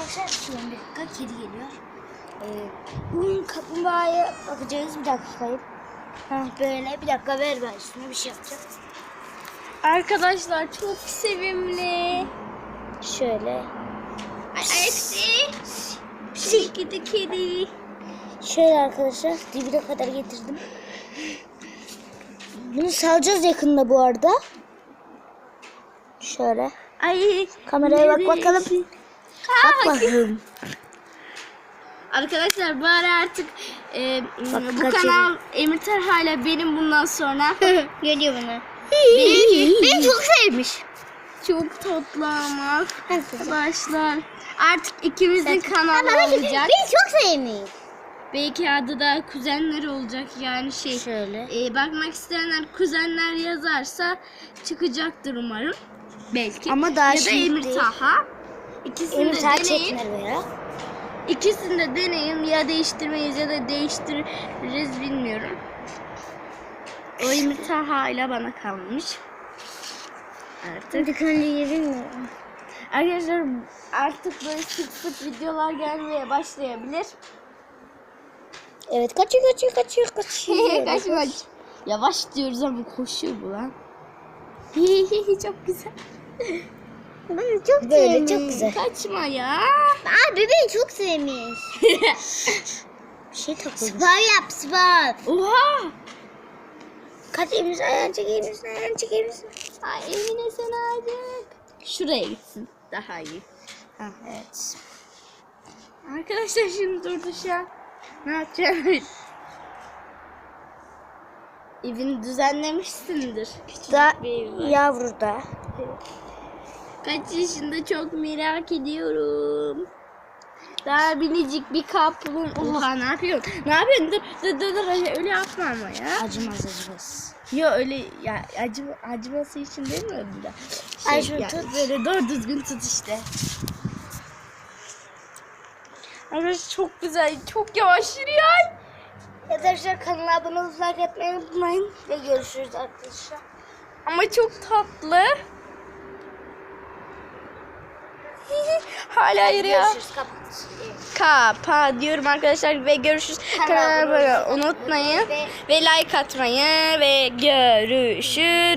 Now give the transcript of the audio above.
Arkadaşlar son bir dakika kedi geliyor. Ee, bugün kaplumbağaya bakacağız bir dakikayı. Ha böyle bir dakika ver ben üstüne bir şey yapacağım. Arkadaşlar çok sevimli. Şöyle. Ay eksi. Kedi kedi. Şöyle arkadaşlar dibine kadar getirdim. Bunu salacağız yakında bu arada. Şöyle. Ay. Kameraya bak bakalım. Bak Aa, bakalım. Arkadaşlar bari artık e, Bak, bu kaçırdım. kanal Emir Terha ile benim bundan sonra Geliyor bana. Beni çok sevmiş. çok tatlı ama arkadaşlar artık ikimizin kanalı olacak. Beni çok sevmiş. Belki adı da kuzenler olacak yani şey. Şöyle. e, bakmak isteyenler kuzenler yazarsa çıkacaktır umarım. Belki. Ama daha ya da Emir. Taha. İkisini Emir de deneyin. Veya. İkisini de deneyin ya değiştirmeyiz ya da değiştiririz bilmiyorum. O Emir Taha ile bana kalmış. Artık. Şimdi kendini bilmiyorum. Arkadaşlar artık böyle sık sık videolar gelmeye başlayabilir. Evet kaçıyor kaçıyor kaçıyor kaçıyor. kaç kaç. Yavaş diyoruz ama koşuyor bu lan. Çok güzel. Beni çok Böyle çok güzel. Kaçma ya. Aa bebeği çok sevmiş. bir şey takıldı. Spor yap spor. Oha. Kaç elimizi ayağını çek ayağını çek. Ay Emine sen artık. Şuraya gitsin. Daha iyi. Ha evet. Arkadaşlar şimdi durdu şu an. Ne yapacağım? Evini düzenlemişsindir. Küçük Da bir ev var. yavru da. Kaç yaşında çok merak ediyorum. Daha minicik bir kaplum. Oha ne yapıyorsun? Ne yapıyorsun? Dur dur dur, dur. öyle yapma ama ya. Acımaz acımaz. Yo öyle ya acı, acıması için demiyorum da. Ay, şunu tut. Böyle doğru düzgün tut işte. Arkadaşlar çok güzel, çok yavaş yürüyor. Arkadaşlar kanala abone etmeyi unutmayın. Ve görüşürüz arkadaşlar. Ama çok tatlı. Hala yürüyor. Görüşürüz kapat. Kapa diyorum arkadaşlar ve görüşürüz. Kanalıma abone abone olmayı unutmayın ve- ve like atmayı ve görüşürüz.